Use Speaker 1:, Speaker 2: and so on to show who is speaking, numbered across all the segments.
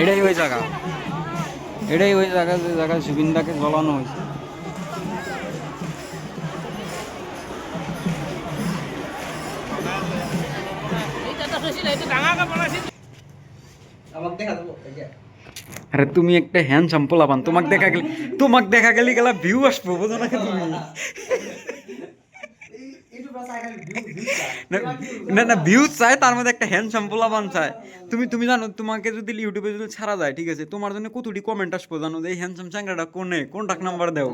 Speaker 1: এটাই ওই জায়গা। এটাই ওই জায়গা যে জায়গায় জুবিনদাকে জ্বলানো হয়েছে। আরে তুমি একটা হ্যান্ড স্যাম্পল আবান তোমাকে দেখা গেলে তোমাকে দেখা গেলে গেলা ভিউ আসব বোঝো না তুমি
Speaker 2: এই- এইটুকু বাস আগে view- view চাই।
Speaker 1: না, না না ভিউ চাই তার মধ্যে একটা হ্যান্ড স্যাম্পল আবান চাই। তুমি তুমি জানো তোমাকে যদি ইউটিউবে যদি ছাড়া যায় ঠিক আছে তোমার জন্য কতটি কমেন্ট আসব জানো? যে এই হ্যান্ডসাম চ্যাংরাটা কোনে? কোনটাক নাম্বার দেও।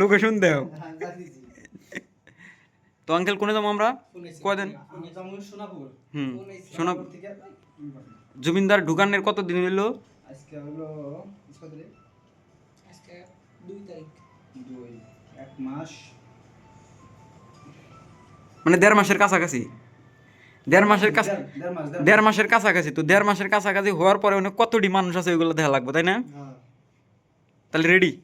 Speaker 1: লোকেশন দেও। তো আঙ্কেল কোনে যাব আমরা। কয়দিন। হুম
Speaker 2: সোনাপুর
Speaker 1: জমিনদার ঢুকানের কত দিন হইল?
Speaker 2: আজকে হলো? আজকে দুই তারিখ। দুই এক মাস।
Speaker 1: মানে দেড় মাসের কাছাকাছি। দেড় মাসের কাছে
Speaker 2: দেড়- দেড় মাস, দেড়
Speaker 1: দেড় মাসের কাছাকাছি তো দেড় মাসের কাছাকাছি হওয়ার পরে অনেক কতটি মানুষ আছে ওইগুলো দেখা লাগবে তাই না?
Speaker 2: হ্যাঁ,
Speaker 1: তাহলে রেডি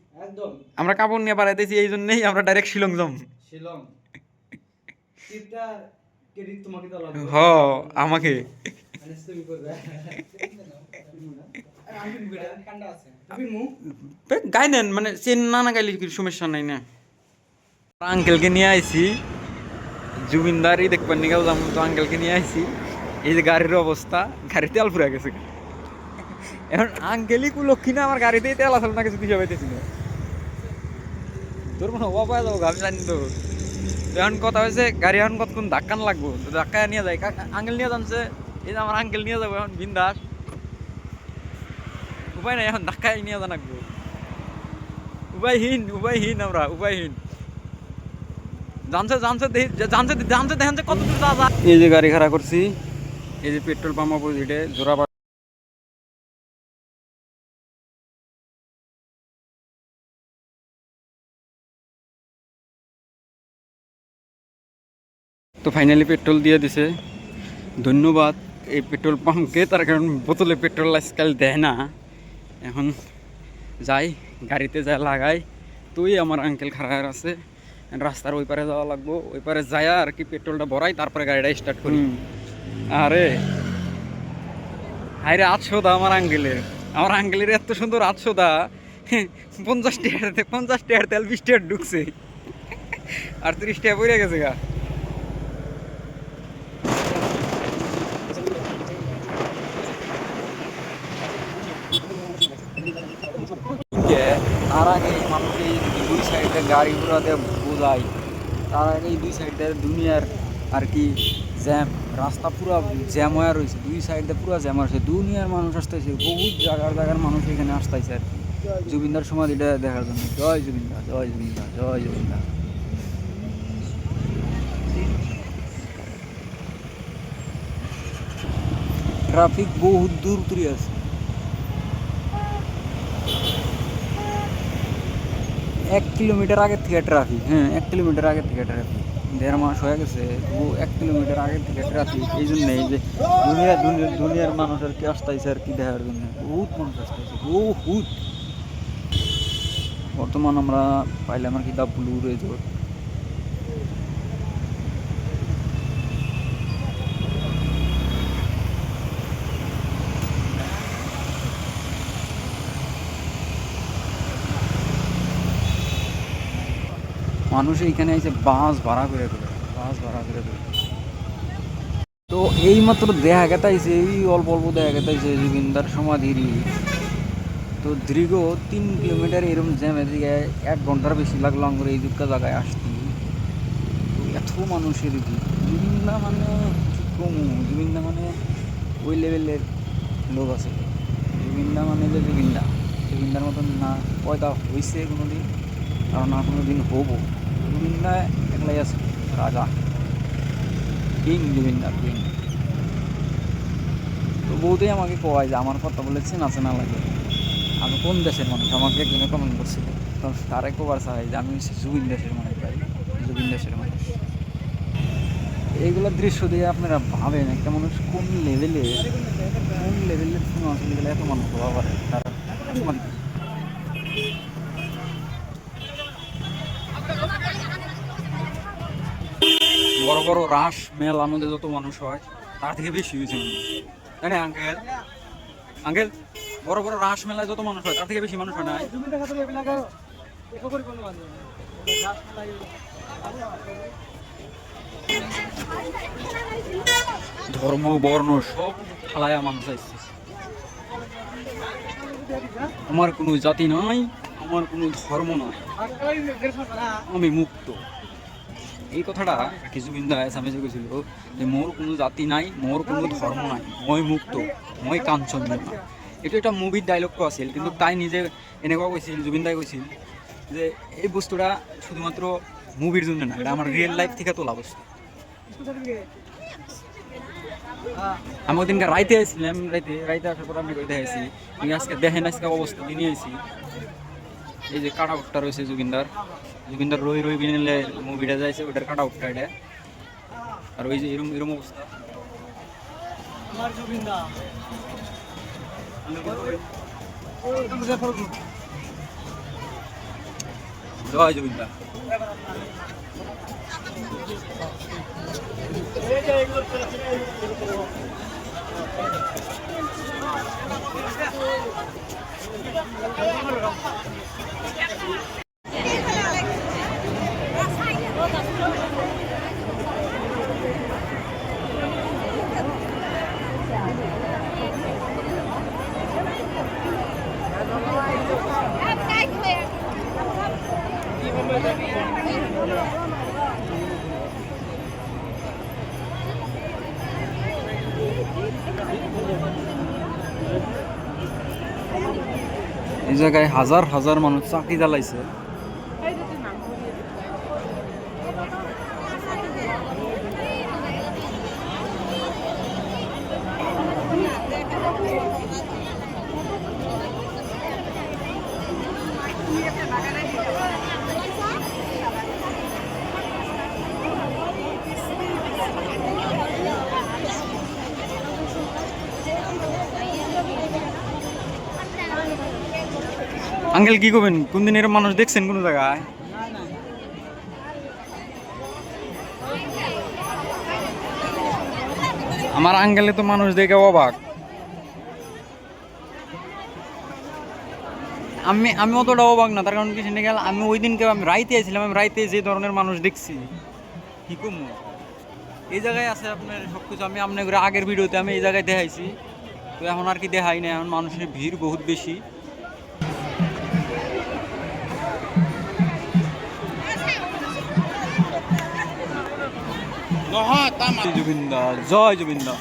Speaker 1: আমরা কাপড় নিয়ে বাড়াইতেছি এই জন্যই আমরা ডাইরেক্ট শিলং
Speaker 2: লাগবে।
Speaker 1: হ আমাকে। গাই নেন মানে চেন না না গাইলে সমস্যা নাই না। আঙ্কেলকে নিয়ে আইছি। জুবিনদারই দেখবেন নিগাও যাম তো আঙ্কেলকে নিয়ে আইছি। এই যে গাড়ির অবস্থা গাড়ি তেল ফুরা গেছে। এখন আঙ্কেলই কুলক্ষী না, আমার গাড়িতেই তেল আসলে না, কিছু দিশা পাইতেছি না। তোর হওয়া পাওয়া যাব আমি জানি তো। এখন কথা হয়েছে, গাড়ি এখন কতক্ষণ ধাক্কান লাগবো? তো ধাক্কায় নিয়ে যায় আঙ্কেল নিয়ে জানছে এই যে আমার আঙ্কেল নিয়ে যাব এখন, বিন্দাস। উপায় নাই, এখন ধাক্কায় নিয়ে লাগবো। উপায়হীন উপায়হীন আমরা, উপায়হীন। জানছে জানছে জানছে জানছে দেখেন। এই যে গাড়ি খাড়া করছি, এই যে পেট্রোল পাম্প অপোজিটে জোড়াবাড়ি তো ফাইনালি পেট্রোল দিয়ে দিছে। ধন্যবাদ, এই পেট্রোল পাম্পকে তার কারণ বোতলে পেট্রোল আজকাল দেয় না। এখন যাই, গাড়িতে যা লাগাই, তুই আমার আঙ্কেল খারাপ আছে। রাস্তার ওই পারে যাওয়া লাগবো ওই পারে যায় আর কি পেট্রোলটা ভরাই তারপরে গাড়িটা স্টার্ট করি। আরে হাইরে আটশো দা আমার আঙ্কেলের আমার আঙ্গেলের এত সুন্দর আটশো দা পঞ্চাশ টিয়ার পঞ্চাশ টিয়ার তেল বিশ টিয়ার ঢুকছে। আর তিরিশ টিয়া পড়ে গেছে গা। আর আগে মানুষ দুই সাইডে গাড়ি ঘোড়াতে বোঝায় তার এই দুই সাইডে দুনিয়ার আর কি জ্যাম, রাস্তা পুরো জ্যাম হয়ে রয়েছে। দুই সাইডে পুরো জ্যাম হয়েছে দুনিয়ার মানুষ আসতেছে, বহুত জায়গার জায়গার মানুষ এখানে আসতেছে আর কি। জুবিনদার সমাধিটা দেখার জন্য। জয় জুবিনদা জয় জুবিনদা জয় জুবিনদা। ট্রাফিক বহুত দূর দূরে আছে। এক কিলোমিটার আগে থেকে ট্রাফিক হ্যাঁ এক কিলোমিটার আগে থেকে ট্রাফিক দেড় মাস হয়ে গেছে, ও এক কিলোমিটার আগে থেকে ট্রাফিক এই জন্যেই যে দুনিয়া- দুনিয়ার মানুষ আর কি আসতেছে আর কি দেখার জন্য? বহুত মানুষ আসতেছে বহুত। বর্তমান আমরা পাইলাম আর কি দা ব্লু রেজোর্ট। মানুষ এইখানে এসে বাস ভাড়া করে করে বাস ভাড়া করে করে তো এই মাত্র দেখা গেতাইছে এই অল্প অল্প দেখা গেতাইছে জুবিনদার সমাধির তো দীর্ঘ তিন কিলোমিটার এরকম জ্যাম এদিকে এক ঘণ্টার বেশি লাগল আমার এই দুঃখা জায়গায় আসতে। এত মানুষের কি জুবিনদা মানে কি কমু? জুবিনদা মানে ওই লেভেলের লোক আছে। জুবিনদা মানে যে জুবিনদা জুবিনদার মতন না। পয়দা হয়েছে কোনো দিন আর না কোনো দিন হব। একলাই আছে রাজা কিং জুবিনদা কিং তো বৌদি আমাকে কয় যে, আমার কথা বলে চেনা চেনা লাগে। আমি কোন দেশের মানুষ? আমাকে একজনে কমেন্ট করছিল। তো তার একবার চাই যে, আমি জুবিন দেশের মানুষ ভাই, জুবিন দেশের মানুষ। এইগুলো দৃশ্য দিয়ে আপনারা ভাবেন একটা মানুষ কোন লেভেলে কোন লেভেলের কোনো আসলে এত মানুষ হওয়া পারে? তার বড় বড় রাস মেলার মধ্যে যত মানুষ হয়, তার থেকে বেশি হয়েছে। তাই না, আঙ্কেল? আঙ্কেল, বড় বড় রাস, মেলায় যত মানুষ হয়, তার থেকে বেশি মানুষ হয় না? ধর্ম, বর্ণ, সব ফালায়া মানুষ আসছে আমার কোনো জাতি নাই, আমার কোনো ধর্ম নয় আমি মুক্ত। এই কথাটা কি জুবিন দাস আমি যে কৈছিল যে মোৰ কোনো জাতি নাই মোৰ কোনো ধৰ্ম নাই, মই মুক্ত, মই কাঞ্চন এইটো এটা মুভিৰ ডাইলগটো আছিল, কিন্তু তাই নিজে এনেকুৱা কৈছিল, জুবিন দাই কৈছিল, যে এই বস্তুটা শুধুমাত্র মুভির জন্য না, এটা আমার রিয়েল লাইফ থেকে তোলা বস্তু। আমি ওদিনকে রাইতে আসছিলাম রাইতে রাইতে আসার পর আমি আসছি আজকে দেখেন আজকে অবস্থা দিয়ে নিয়ে আসি এই যে কাট আউটটা রয়েছে জুবিনদার জুবিনদার রই রই বিনিলে মুভিটা যাইছে ওটার কাট উঠটা এটা। আর ওই যে এরম এরম অবস্থা।
Speaker 2: আমার জুবিন দা
Speaker 1: জয় জুবিনদা জায়গায় হাজার হাজার মানুষ চাকরি জ্বালাইছে। আঙ্কেল, কি করবেন? কোন দিন এরকম মানুষ দেখছেন কোন জায়গায়? আমার আঙ্কেলে তো মানুষ দেখে অবাক। আমি আমি অতটা অবাক না, তার কারণ কি শুনে গেল আমি ওই দিনকে আমি রাইতে আছিলাম আমি রাইতে যে ধরনের মানুষ দেখছি। কি কমু এই জায়গায় আছে আপনার সব কিছু আমি আপনার আগের ভিডিওতে আমি এই জায়গায় দেখাইছি। তো এখন আর কি দেখাই না এখন মানুষের ভিড় বহুত বেশি। জুবিন্দা জয় জুবিন্দা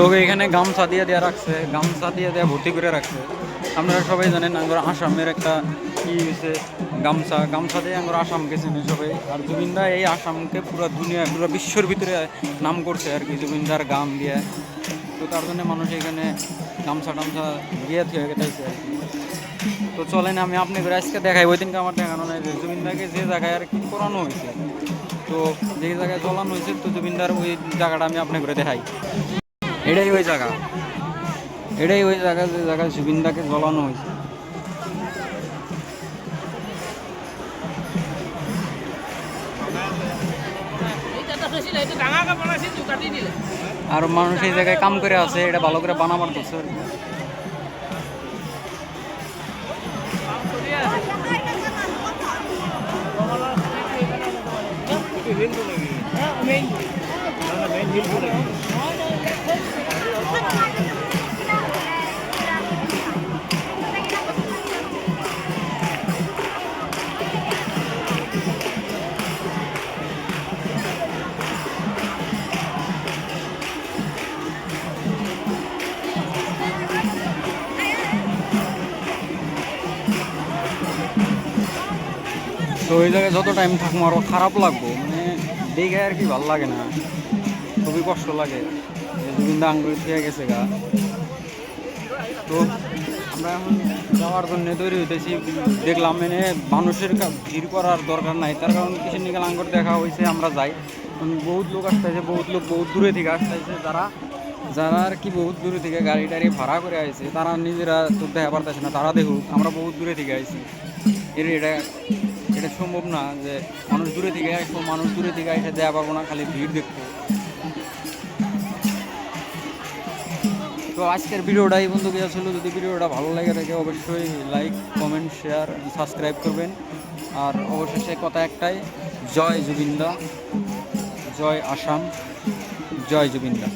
Speaker 1: লোক এখানে গামছা দিয়ে দেওয়া রাখছে, গামছা দিয়ে দেওয়া ভর্তি করে রাখছে। আপনারা সবাই জানেন আমার আসামের একটা কি হয়েছে গামছা। গামছা দিয়ে আমার আসামকে চেনে সবাই। আর জুবিনদা এই আসামকে পুরো দুনিয়া, পুরো বিশ্বর ভিতরে নাম করছে আর কি, জুবিনদার গাম দিয়ে। তো তার জন্য মানুষ এখানে গামছা টামছা দিয়ে থেকে গেটাইছে আর কি। তো চলেন আমি আপনি করে আজকে দেখাই, ওই দিনকে আমার দেখানো নাই যে জুবিনদাকে যে জায়গায় আর কি করানো হয়েছে তো যে জায়গায় জ্বলানো হয়েছে তো জুবিনদার ওই জায়গাটা আমি আপনি করে দেখাই। এটাই ওই জায়গা। এটাই ওই জায়গা যে জায়গায় সুবিন্দাকে জ্বলানো হয়েছে। আর মানুষ এই জায়গায় কাম করে আছে, এটা ভালো করে বানাবার দোষ তো ওই জায়গায় যত টাইম থাকব আরও খারাপ লাগবো। মানে দেখে আর কি ভালো লাগে না। খুবই কষ্ট লাগে। জুবিন্দা আঙ্গুল খেয়ে গেছে গা। তো আমরা এখন যাওয়ার জন্য তৈরি হইতেছি। দেখলাম মানে মানুষের ভিড় করার দরকার নাই। তার কারণ কিসের নিকাল আঙ্গুর দেখা হয়েছে আমরা যাই। বহুত লোক আসতেছে, বহুত লোক বহুত দূরে থেকে আসতেছে। যারা যারা আর কি বহুত দূরে থেকে গাড়ি টাড়ি ভাড়া করে আইছে, তারা নিজেরা তো দেখা পারতেছে না। তারা দেখুক, আমরা বহুত দূরে থেকে আইছি। এর এটা এটা সম্ভব না যে মানুষ দূরে থেকে আসব, মানুষ দূরে থেকে এসে দেয়া পাবো না, খালি ভিড় দেখব। তো আজকের ভিডিওটা এই বন্ধু ছিল যদি ভিডিওটা ভালো লাগে থাকে অবশ্যই লাইক কমেন্ট শেয়ার সাবস্ক্রাইব করবেন। আর অবশেষে কথা একটাই, জয় জুবিন্দা, জয় আসাম, জয় জুবিন্দা।